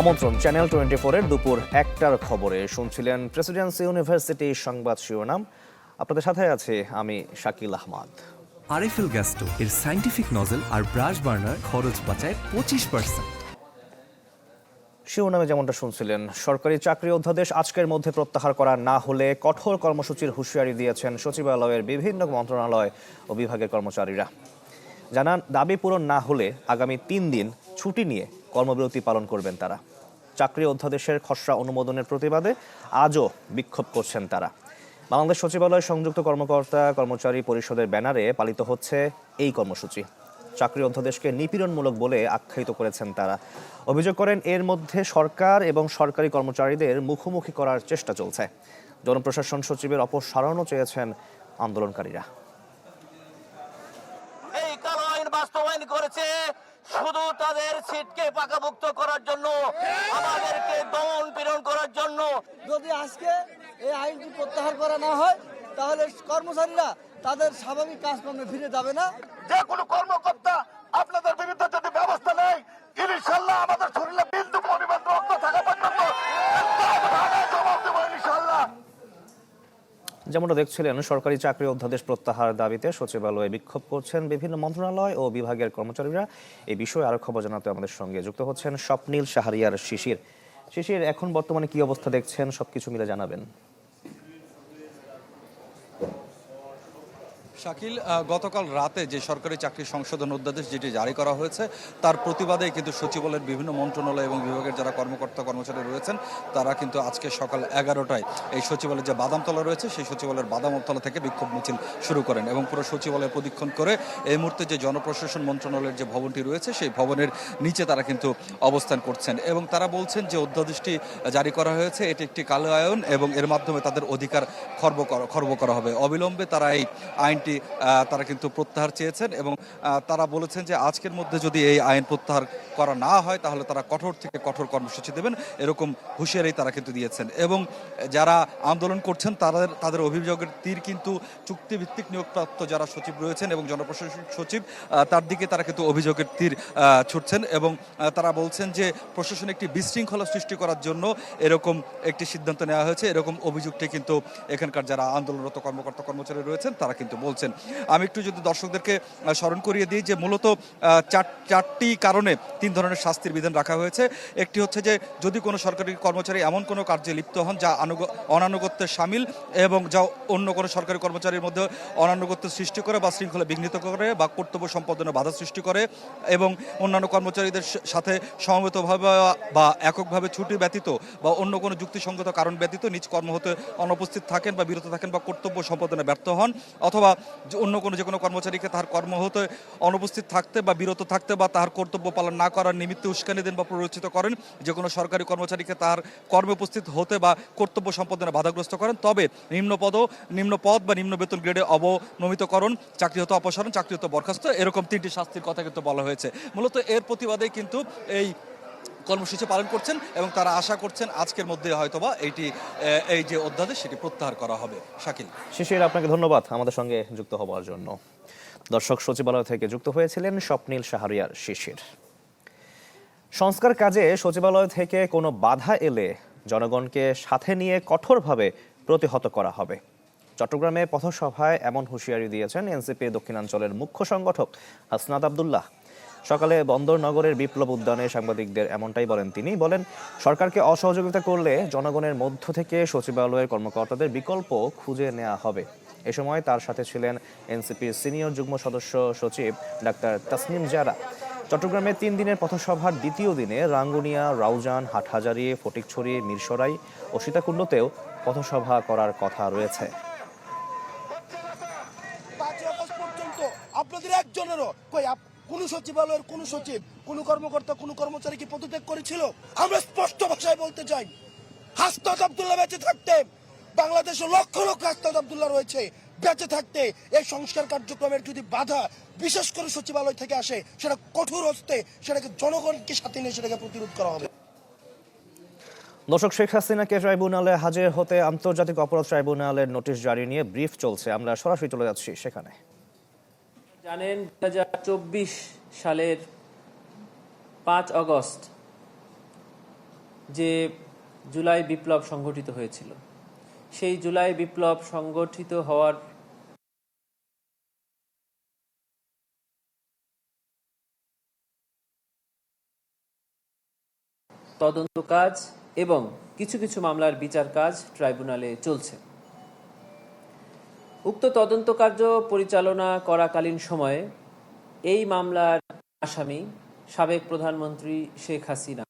আমন্ত্রণ channel twenty ফোরের দুপুর একটার খবরে। শুনছিলেন প্রেসিডেন্সি ইউনিভার্সিটি সংবাদ শিরোনাম। আপনাদের সাথে আছে আমি শাকিল আহমদ। আরএফএল গ্যাস্টো এর সাইন্টিফিক নজেল আর ব্রাশ বার্নার খরচ বাঁচায় পঁচিশ পার্সেন্ট শিরোনামে যেমনটা শুনছিলেন সরকারি চাকরি অধ্যাদেশ আজকের মধ্যে প্রত্যাহার করা না হলে কঠোর কর্মসূচির হুঁশিয়ারি দিয়েছেন সচিবালয়ের বিভিন্ন মন্ত্রণালয় ও বিভাগের কর্মচারীরা। জানান দাবি পূরণ না হলে আগামী তিন দিন ছুটি নিয়ে কর্মবিরতি পালন করবেন তারা। চাকরি অধ্যাদেশের খসড়া অনুমোদনের প্রতিবাদে আজও বিক্ষোভ করছেন তারা। বাংলাদেশ সচিবালয় সংযুক্ত কর্মকর্তা কর্মচারী পরিষদের ব্যানারে পালিত হচ্ছে এই কর্মসূচি। চাকরি অধ্যাদেশকে নিপীড়নমূলক বলে আখ্যায়িত করেছেন তারা। অভিযোগ করেন, এর মধ্যে সরকার এবং সরকারি কর্মচারীদের মুখোমুখি করার চেষ্টা চলছে। জনপ্রশাসন সচিবের অপসারণও চেয়েছেন আন্দোলনকারীরা। করেছে শুধু তাদের সিটকে পাকাভুক্ত করার জন্য আমাদেরকে দমন পীড়ন করার জন্য। যদি আজকে এই আইনটি প্রত্যাহার করা না হয় তাহলে কর্মচারীরা তাদের স্বাভাবিক কাজকর্মে ফিরে যাবে না। যে কোনো কর্মকর্তা আপনাদের বিরুদ্ধে যদি ব্যবস্থা নেয় ইনশাল্লাহ আমাদের শরীরে বিন্দু যেমনটা দেখছিলেন, সরকারি চাকরি অধ্যাদেশ প্রত্যাহার দাবিতে সচিবালয়ে বিক্ষোভ করছেন বিভিন্ন মন্ত্রণালয় ও বিভাগের কর্মচারীরা। এই বিষয়ে আরও খবর জানাতে আমাদের সঙ্গে যুক্ত হচ্ছেন স্বপ্নীল শাহরিয়ার শিশির। শিশির, এখন বর্তমানে কি অবস্থা দেখছেন? সবকিছু মিলে জানাবেন। শাকিল গতকাল রাতে যে সরকারি চাকরি সংশোধন অধ্যাদেশ যেটি জারি করা হয়েছে, তার প্রতিবাদে কিন্তু সচিবালয়ের বিভিন্ন মন্ত্রণালয় এবং বিভাগের যারা কর্মকর্তা, কর্মচারী রয়েছেন, তারা কিন্তু আজকে সকাল এগারোটায় এই সচিবালয়ের যে বাদামতলা রয়েছে, সেই সচিবালয়ের বাদামতলা থেকে বিক্ষোভ মিছিল শুরু করেন এবং পুরো সচিবালয় প্রদীক্ষণ করে এই মুহূর্তে যে জনপ্রশাসন মন্ত্রণালয়ের যে ভবনটি রয়েছে, সেই ভবনের নিচে তারা কিন্তু অবস্থান করছেন এবং তারা বলছেন যে অধ্যাদেশটি জারি করা হয়েছে, এটি একটি কালো আয়ন এবং এর মাধ্যমে তাদের অধিকার খর্ব করা খর্ব করা হবে। অবিলম্বে তারা এই আইনটি আহ, তারা কিন্তু প্রত্যাহার চেয়েছেন এবং তারা বলেছেন যে আজকের মধ্যে যদি এই আইন প্রত্যাহার করা না হয় তাহলে তারা কঠোর থেকে কঠোর কর্মসূচি দেবেন। এরকম হুঁশিয়ারি তারা কিন্তু দিয়েছেন এবং যারা আন্দোলন করছেন তাদের তাদের অভিযোগের তীর কিন্তু চুক্তিভিত্তিক নিয়োগপ্রাপ্ত যারা সচিব রয়েছেন এবং জনপ্রশাসন সচিব তার দিকে তারা কিন্তু অভিযোগের তীর ছুটছেন এবং তারা বলছেন যে প্রশাসন একটি বিশৃঙ্খলা সৃষ্টি করার জন্য এরকম একটি সিদ্ধান্ত নেওয়া হয়েছে। এরকম অভিযোগটি কিন্তু এখানকার যারা আন্দোলনরত কর্মকর্তা কর্মচারী রয়েছেন তারা কিন্তু বলছেন। আমি একটু যদি দর্শকদেরকে স্মরণ করিয়ে দিই যে মূলত চার, চারটি কারণে তিন ধরনের শাস্তির বিধান রাখা হয়েছে। একটি হচ্ছে যে, যদি কোনো সরকারি কর্মচারী এমন কোনো কার্যে লিপ্ত হন যা অনানুগত্যের সামিল এবং যা অন্য কোনো সরকারি কর্মচারীর মধ্যে অনানুগত্য সৃষ্টি করে বা শৃঙ্খলা বিঘ্নিত করে বা কর্তব্য সম্পাদনে বাধা সৃষ্টি করে এবং অন্যান্য কর্মচারীদের সাথে সমবেতভাবে বা এককভাবে ছুটি ব্যতীত বা অন্য কোনো যুক্তিসঙ্গত কারণ ব্যতীত নিজ কর্ম হতে অনুপস্থিত থাকেন বা বিরত থাকেন বা কর্তব্য সম্পাদনে ব্যর্থ হন অথবা যে অন্য কোনো যে কোনো কর্মচারীকে তার কর্ম হতে অনুপস্থিত থাকতে বা বিরত থাকতে বা তার কর্তব্য পালন না করার নিমিত্তে উস্কানি দেন বা প্ররোচিত করেন, যে কোনো সরকারি কর্মচারীকে তার কর্মে উপস্থিত হতে বা কর্তব্য সম্পাদনে বাধাগ্রস্ত করেন, তবে নিম্ন পদ নিম্ন পদ বা নিম্ন বেতন গ্রেডে অবনমিতকরণ চাকরি হতে অপসারণ, চাকরি হতে বরখাস্ত, এরকম তিনটি শাস্তির কথা কিন্তু বলা হয়েছে। মূলত এর প্রতিবাদে কিন্তু এই কর্মসূচি পালন করছেন এবং তারা আশা করছেন আজকের মধ্যে হয়তোবা এইটি এই যে অধ্যাদেশ সেটি প্রত্যাহার করা হবে। শাকিল। শিশির, আপনাকে ধন্যবাদ আমাদের সঙ্গে যুক্ত হওয়ার জন্য। দর্শক সচিবালয় থেকে যুক্ত হয়েছিলেন স্বপ্নীল শাহরিয়ার শিশির। সংস্কার কাজে সচিবালয় থেকে কোনো বাধা এলে জনগণকে সাথে নিয়ে কঠোরভাবে প্রতিহত করা হবে। চট্টগ্রামে পথসভায় এমন হুঁশিয়ারি দিয়েছেন এনসিপি দক্ষিণাঞ্চলের মুখ্য সংগঠক হাসনাত আবদুল্লাহ। সকালে বন্দর নগরের বিপ্লব উদ্যানে সাংবাদিকদের এমনটাই বলেন তিনি। বলেন, সরকারকে অসহযোগিতা করলে জনগণের মধ্য থেকে সচিবালয়ের কর্মকর্তাদের বিকল্প খুঁজে নেওয়া হবে। এ সময় তার সাথে ছিলেন এনসিপির সিনিয়র যুগ্ম সদস্য সচিব ডাক্তার তাসনিম জারা। চট্টগ্রামে তিন দিনের পথসভার দ্বিতীয় দিনে রাঙ্গুনিয়া, রাউজান, হাটহাজারি, ফটিকছড়ি, মিরসরাই ও সীতাকুণ্ডতেও পথসভা করার কথা রয়েছে। আপনাদের একজনেরও কই কোন সচিবালয়ের কোন সচিব, কোন কর্মকর্তা, কোন কর্মচারী কি পদত্যাগ করেছিল? আমরা স্পষ্ট ভাষায় বলতে চাই, হাসনাত আব্দুল্লাহ বেঁচে থাকতে, বাংলাদেশে লক্ষ লক্ষ হাসনাত আব্দুল্লাহ রয়েছে, বেঁচে থাকতে। এই সংস্কার কার্যক্রমের যদি বাধা বিশেষ করে সচিবালয় থেকে আসে, সেটা কঠোর হস্তে সেটাকে জনগণকে সাথে নিয়ে সেটাকে প্রতিরোধ করা হবে। দর্শক, শেখ হাসিনাকে ট্রাইব্যুনালে হাজির হতে আন্তর্জাতিক অপরাধ ট্রাইব্যুনালের নোটিশ জারি নিয়ে ব্রিফ চলছে। আমরা সরাসরি চলে যাচ্ছি সেখানে। জানেন দু হাজার চব্বিশ সালের পাঁচ অগস্ট, যে জুলাই বিপ্লব সংগঠিত হয়েছিল। সেই জুলাই বিপ্লব সংগঠিত হওয়ার তদন্ত কাজ এবং কিছু কিছু মামলার বিচার কাজ ট্রাইব্যুনালে চলছে। উক্ত তদন্ত কার্য পরিচালনা করাকালীন সময়ে এই মামলার আসামি সাবেক প্রধানমন্ত্রী শেখ হাসিনা।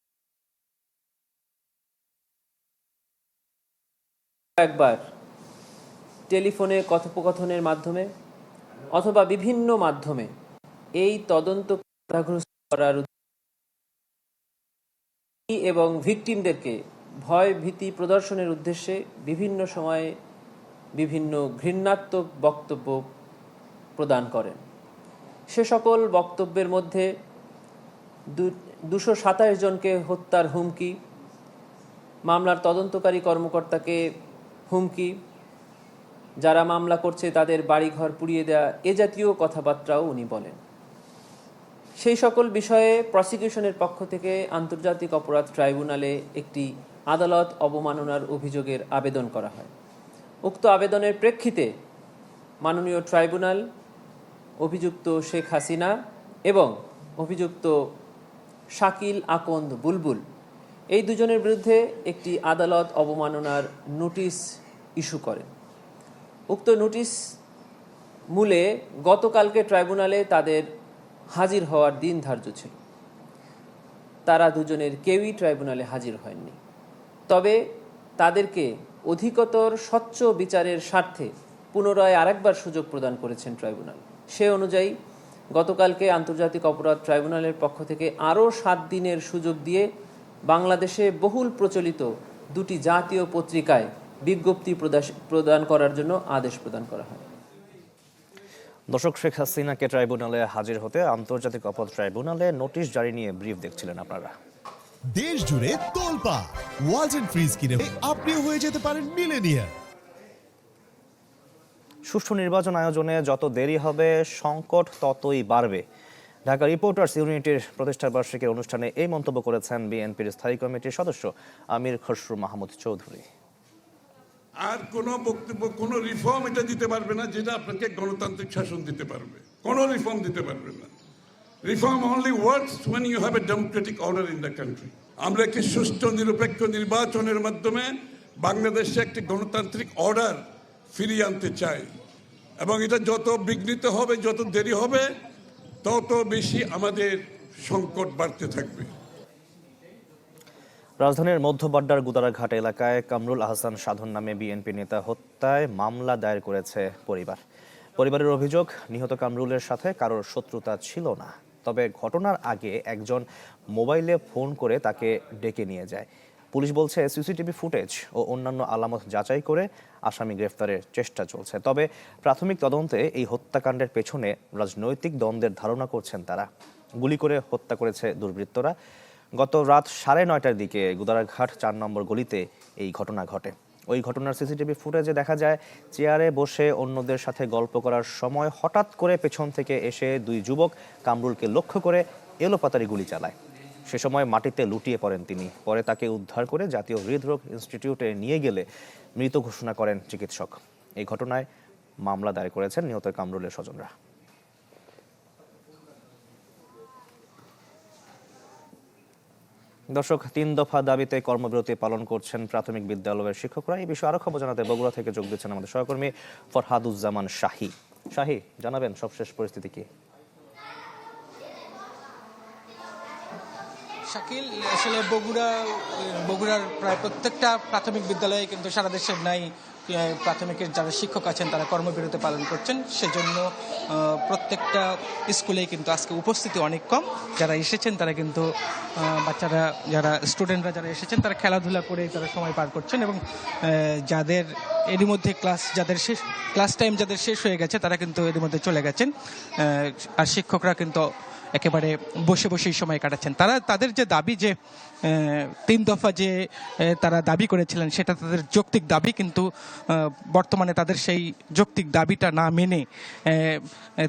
একবার টেলিফোনে কথোপকথনের মাধ্যমে অথবা বিভিন্ন মাধ্যমে এই তদন্ত করার এবং ভিকটিমদেরকে ভয় ভীতি প্রদর্শনের উদ্দেশ্যে বিভিন্ন সময়ে বিভিন্ন ঘৃণাত্মক বক্তব্য প্রদান করেন। সে সকল বক্তব্যের মধ্যে দুশো সাতাশ জনকে হত্যার হুমকি, মামলার তদন্তকারী কর্মকর্তাকে হুমকি, যারা মামলা করছে তাদের বাড়িঘর পুড়িয়ে দেওয়া এ জাতীয় কথাবার্তাও উনি বলেন। সেই সকল বিষয়ে প্রসিকিউশনের পক্ষ থেকে আন্তর্জাতিক অপরাধ ট্রাইব্যুনালে একটি আদালত অবমাননার অভিযোগের আবেদন করা হয়। উক্ত আবেদনের প্রেক্ষিতে মাননীয় ট্রাইব্যুনাল, অভিযুক্ত শেখ হাসিনা এবং অভিযুক্ত শাকিল আকন্দ বুলবুল এই দুজনের বিরুদ্ধে একটি আদালত অবমাননার নোটিশ ইস্যু করেন। উক্ত নোটিশ মূলে গতকালকে ট্রাইব্যুনালে তাদের হাজির হওয়ার দিন ধার্য ছিল। তারা দুজনের কেউই ট্রাইব্যুনালে হাজির হয়নি। তবে তাদেরকে অধিকতর স্বচ্ছ বিচারের স্বার্থে পুনরায় আরেকবার সুযোগ প্রদান করেছেন ট্রাইব্যুনাল। সে অনুযায়ী, গতকালকে আন্তর্জাতিক অপরাধ ট্রাইব্যুনালের পক্ষ থেকে আরও সাত দিনের সুযোগ দিয়ে বাংলাদেশে বহুল প্রচলিত দুটি জাতীয় পত্রিকায় বিজ্ঞপ্তি প্রদান করার জন্য আদেশ প্রদান করা হয়। দর্শক, শেখ হাসিনাকে ট্রাইব্যুনালে হাজির হতে আন্তর্জাতিক অপরাধ ট্রাইব্যুনালে নোটিশ জারি নিয়ে ব্রিফ দেখছিলেন আপনারা। দেশ জুড়ে তোলপা ওয়ালটন ফ্রিজ কিনে আপনিও হয়ে যেতে পারেন মিলেনিয়ার সুষ্ঠু নির্বাচন আয়োজনে যত দেরি হবে সংকট ততই বাড়বে। ঢাকা রিপোর্টার্স ইউনিটির প্রতিষ্ঠা বার্ষিকীর অনুষ্ঠানে এই মন্তব্য করেছেন বিএনপির স্থায়ী কমিটির সদস্য আমির খসরু মাহমুদ চৌধুরী। আর কোনো বক্তব্য কোনো রিফর্ম এটা দিতে পারবে না যেটা আপনাকে গণতান্ত্রিক শাসন দিতে পারবে। কোনো রিফর্ম দিতে পারবে না। Reform only works when you have a democratic order in the country আমরা একটি সুষ্ঠু, নিরপেক্ষ নির্বাচনের মাধ্যমে বাংলাদেশে একটি গণতান্ত্রিক অর্ডার ফিরিয়ে আনতে চাই। এবং এটা যত বিঘ্নিত হবে, যত দেরি হবে, তত বেশি আমাদের সংকট বাড়তে থাকবে। রাজধানীর মধ্যবাড্ডার গুদারাঘাট এলাকায় কামরুল আহসান সাধন নামে বিএনপি নেতা হত্যায় মামলা দায়ের করেছে পরিবার। পরিবারের অভিযোগ, নিহত কামরুলের সাথে কারোর শত্রুতা ছিল না। তবে ঘটনার আগে একজন মোবাইলে ফোন করে তাকে ডেকে নিয়ে যায়। পুলিশ বলছে, সিসিটিভি ফুটেজ ও অন্যান্য আলামত যাচাই করে আসামি গ্রেফতারের চেষ্টা চলছে। তবে প্রাথমিক তদন্তে এই হত্যাকাণ্ডের পেছনে রাজনৈতিক দ্বন্দ্বের ধারণা করছেন তারা। গুলি করে হত্যা করেছে দুর্বৃত্তরা। গত রাত সাড়ে নয়টার দিকে গুদারাঘাট চার নম্বর গলিতে এই ঘটনা ঘটে। ওই ঘটনার সিসিটিভি ফুটেজে দেখা যায়, চেয়ারে বসে অন্যদের সাথে গল্প করার সময় হঠাৎ করে পেছন থেকে এসে দুই যুবক কামরুলকে লক্ষ্য করে এলোপাতারি গুলি চালায়। সে সময় মাটিতে লুটিয়ে পড়েন তিনি। পরে তাকে উদ্ধার করে জাতীয় হৃদরোগ ইনস্টিটিউটে নিয়ে গেলে মৃত ঘোষণা করেন চিকিৎসক। এই ঘটনায় মামলা দায়ের করেছেন নিহত কামরুলের স্বজনরা। দর্শক, তিন দফা দাবিতে কর্মবিরতি পালন করছেন প্রাথমিক বিদ্যালয়ের শিক্ষকরা। এই বিষয়ে আরও খবর জানাতে বগুড়া থেকে যোগ দিচ্ছেন আমাদের সহকর্মী ফরহাদুজ্জামান শাহী। শাহী, জানাবেন সবশেষ পরিস্থিতি কি? শাকিল, আসলে বগুড়া, বগুড়ার প্রায় প্রত্যেকটা প্রাথমিক বিদ্যালয়ে কিন্তু সারা দেশের নাই প্রাথমিকের যারা শিক্ষক আছেন তারা কর্মবিরতি পালন করছেন। সেজন্য প্রত্যেকটা স্কুলেই কিন্তু আজকে উপস্থিতি অনেক কম। যারা এসেছেন তারা কিন্তু বাচ্চারা, যারা স্টুডেন্টরা যারা এসেছেন তারা খেলাধুলা করে তারা সময় পার করছেন এবং যাদের এরই মধ্যে ক্লাস, যাদের শেষ, ক্লাস টাইম যাদের শেষ হয়ে গেছে তারা কিন্তু এরই মধ্যে চলে গেছেন। আর শিক্ষকরা কিন্তু একেবারে বসে বসে এই সময় কাটাচ্ছেন। তারা তাদের যে দাবি যে তিন দফা যে তারা দাবি করেছিলেন, সেটা তাদের যৌক্তিক দাবি, কিন্তু বর্তমানে তাদের সেই যৌক্তিক দাবিটা না মেনে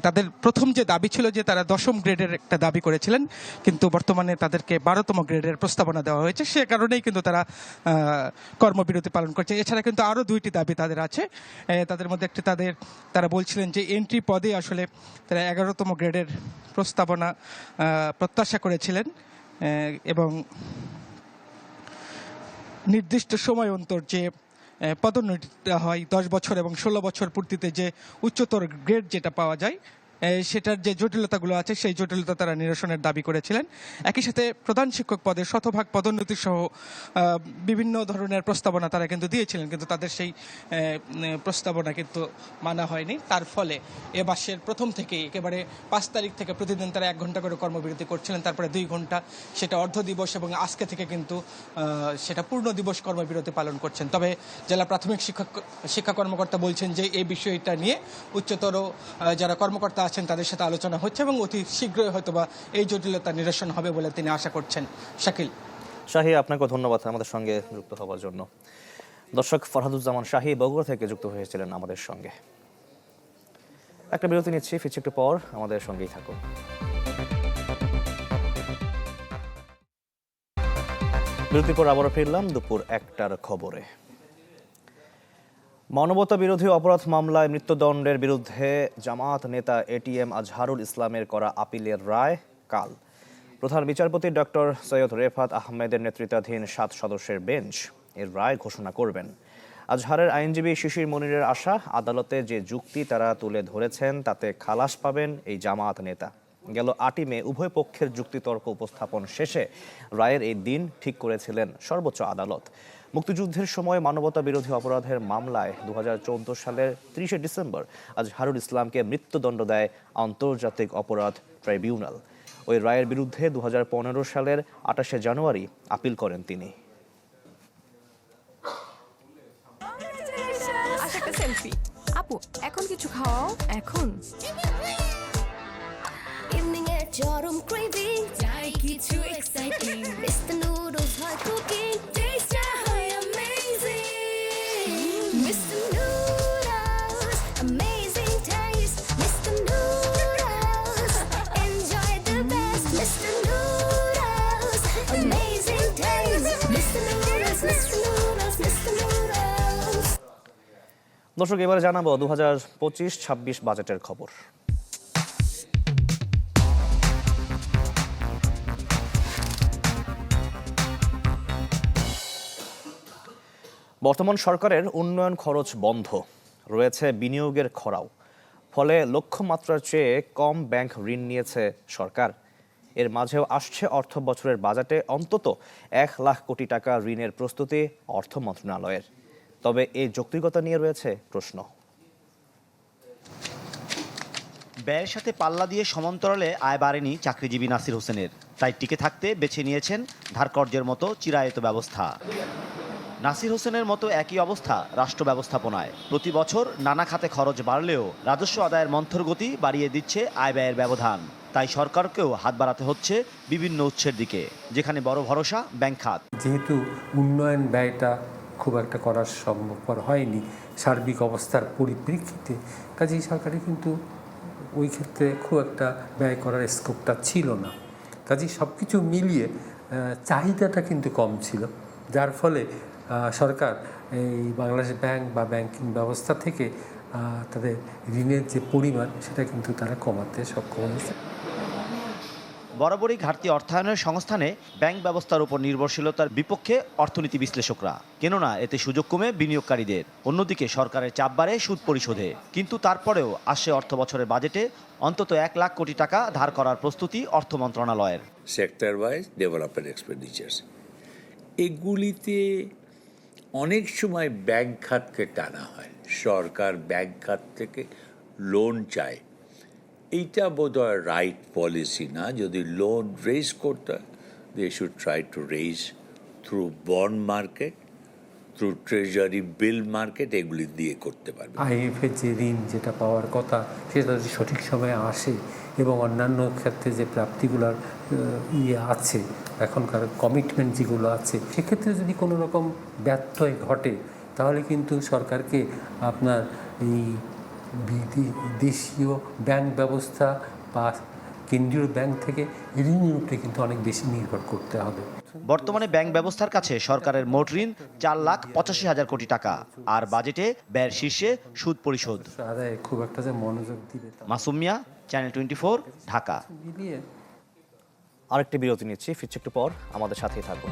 তাদের প্রথম যে দাবি ছিল যে তারা দশম গ্রেডের একটা দাবি করেছিলেন, কিন্তু বর্তমানে তাদেরকে বারোতম গ্রেডের প্রস্তাবনা দেওয়া হয়েছে, সে কারণেই কিন্তু তারা কর্মবিরতি পালন করছে। এছাড়া কিন্তু আরও দুইটি দাবি তাদের আছে তাদের মধ্যে একটি তাদের, তারা বলছিলেন যে এন্ট্রি পদে আসলে তারা এগারোতম গ্রেডের প্রস্তাবনা প্রত্যাশা করেছিলেন এবং নির্দিষ্ট সময় অন্তর যে পদোন্নতিটা হয়, দশ বছর এবং ষোলো বছর পূর্তিতে যে উচ্চতর গ্রেড যেটা পাওয়া যায় সেটার যে জটিলতাগুলো আছে, সেই জটিলতা তারা নিরসনের দাবি করেছিলেন। একই সাথে প্রধান শিক্ষক পদে শতভাগ পদোন্নতি সহ বিভিন্ন ধরনের প্রস্তাবনা তারা কিন্তু দিয়েছিলেন, কিন্তু তাদের সেই প্রস্তাবনা কিন্তু মানা হয়নি। তার ফলে এ মাসের প্রথম থেকে একেবারে পাঁচ তারিখ থেকে প্রতিদিন তারা এক ঘণ্টা করে কর্মবিরতি করছিলেন, তারপরে দুই ঘণ্টা সেটা অর্ধ দিবস এবং আজকে থেকে কিন্তু সেটা পূর্ণ দিবস কর্মবিরতি পালন করছেন। তবে জেলা প্রাথমিক শিক্ষক, শিক্ষা কর্মকর্তা বলছেন যে, এই বিষয়টা নিয়ে উচ্চতর যারা কর্মকর্তা আছেন, তাদের সাথে আলোচনা হচ্ছে এবং অতি শীঘ্রই হয়তোবা এই জটিলতা নিরসন হবে বলে তিনি আশা করছেন। শাকিল। শাহী আপনাকে ধন্যবাদ আমাদের সঙ্গে যুক্ত হওয়ার জন্য। দর্শক, ফরহাদুজ্জামান শাহী বগুড়া থেকে যুক্ত হয়েছিলেন আমাদের সঙ্গে। একটা বিরতি নিচ্ছি, ফিরছি একটু পর, আমাদের সঙ্গেই থাকুন। বিরতির পর আবারও ফিরলাম দুপুর একটার খবরে। মানবতা বিরোধী অপরাধ মামলায় মৃত্যুদণ্ডের বিরুদ্ধে জামাত নেতা এটিএম আজহারুল ইসলামের করা আপিলের রায় কাল। প্রধান বিচারপতি ডক্টর সৈয়দ রেফাত আহমেদের নেতৃত্বাধীন সাত সদস্যের বেঞ্চ এর রায় ঘোষণা করবেন। আজহারের আইনজীবী শিশির মনিরের আশা, আদালতে যে যুক্তি তারা তুলে ধরেছেন তাতে খালাস পাবেন এই জামাত নেতা। গেল আটই মে, উভয় পক্ষের যুক্তিতর্ক উপস্থাপন শেষে রায়ের এই দিন ঠিক করেছিলেন সর্বোচ্চ আদালত। মুক্তিযুদ্ধের সময় মানবতা বিরোধী অপরাধের মামলায় দুহাজার চোদ্দ সালের ত্রিশে ডিসেম্বর আজ হারুল ইসলামকে মৃত্যুদণ্ড দেয় আন্তর্জাতিক অপরাধ ট্রাইব্যুনাল। ওই রায়ের বিরুদ্ধে দুহাজার পনেরো সালের আঠাশে জানুয়ারি আপিল করেন তিনি। সেলফি আপু এখন কিছু খাওয়াও এখন। ইভিনিং এর চরম ক্রেভিং চাই কিছু এক্সাইটিং দর্শক, এবারে জানাব দু হাজার পঁচিশ, ছাব্বিশ বাজেটের খবর। বর্তমান সরকারের উন্নয়ন খরচ বন্ধ, রয়েছে বিনিয়োগের খরাও। ফলে লক্ষ্যমাত্রার চেয়ে কম ব্যাংক ঋণ নিয়েছে সরকার। এর মাঝেও আসছে অর্থ বছরের বাজেটে অন্তত এক লাখ কোটি টাকা ঋণের প্রস্তুতি অর্থ মন্ত্রণালয়ের। তবে এই যৌক্তিকতা নিয়ে রয়েছে প্রশ্ন। ব্যয়ের সাথে পাল্লা দিয়ে সমান্তরালে আয় বাড়েনি চাকরিজীবী নাসির হোসেনের। তাই টিকে থাকতে বেছে নিয়েছেন ধারকর্যের মতো চিরায়ত ব্যবস্থা। নাসির হোসেনের মতো একই অবস্থা রাষ্ট্র ব্যবস্থাপনায়। প্রতি বছর নানা খাতে খরচ বাড়লেও রাজস্ব আদায়ের মন্থর গতি বাড়িয়ে দিচ্ছে আয় ব্যয়ের ব্যবধান। তাই সরকারকেও হাত বাড়াতে হচ্ছে বিভিন্ন উৎসের দিকে, যেখানে বড় ভরসা, ব্যাংক খাত। যেহেতু উন্নয়ন ব্যয়টা খুব একটা করা সম্ভবপর হয়নি। সার্বিক অবস্থার পরিপ্রেক্ষিতে। কাজেই সরকারের কিন্তু ওই ক্ষেত্রে খুব একটা ব্যয় করার স্কোপটা ছিল না। কাজেই সব কিছু মিলিয়ে চাহিদাটা কিন্তু কম ছিল। যার ফলে সরকার এই বাংলাদেশ ব্যাংক বা ব্যাংকিং ব্যবস্থা থেকে তাদের ঋণের যে পরিমাণ, সেটা কিন্তু তারা কমাতে সক্ষম হয়েছে। বরাবরই ঘাটতি অর্থায়নের সংস্থানে ব্যাংক ব্যবস্থার উপর নির্ভরশীলতার বিপক্ষে অর্থনীতি বিশ্লেষকরা। কেননা, এতে সুযোগ কমে বিনিয়োগকারীদের। অন্যদিকে সরকারের চাপ বাড়ে সুদ পরিশোধে। কিন্তু তারপরেও আসছে অর্থ বছরের বাজেটে অন্তত এক লাখ কোটি টাকা ধার করার প্রস্তুতি অর্থ মন্ত্রণালয়ের। সেক্টর ওয়াইজ ডেভেলপমেন্ট এক্সপেন্ডিচার্স এগুলিতে অনেক সময় ব্যাংক খাতকে টানা হয়। সরকার ব্যাংক খাত থেকে লোন চায়। এইটা বোধহয় রাইট পলিসি না। যদি লোন রেজ করতে হয় they should try to raise through bond market through treasury bill market এগুলি দিয়ে করতে পারবে। আইএফের যে ঋণ যেটা পাওয়ার কথা, সেটা যদি সঠিক সময়ে আসে এবং অন্যান্য ক্ষেত্রে যে প্রাপ্তিগুলার ইয়ে আছে, এখনকার কমিটমেন্ট যেগুলো আছে, সেক্ষেত্রে যদি কোনো রকম ব্যত্যয় ঘটে, তাহলে কিন্তু সরকারকে আপনার এই দেশীয় ব্যাংক ব্যবস্থা বা কেন্দ্রীয় ব্যাংক থেকে ঋণের উপরে কিন্তু অনেক বেশি নির্ভর করতে হবে। বর্তমানে ব্যাংক ব্যবস্থার কাছে সরকারের মোট ঋণ চার লাখ পঁচাশি হাজার কোটি টাকা। আর বাজেটে ব্যয়ের শীর্ষে সুদ পরিশোধ। খুব একটা যে মনোযোগ দিবে তা Masum Mia channel twenty four Dhaka আরেকটি বিরতি নিচ্ছি ফিরছি একটু পর। আমাদের সাথেই থাকুন।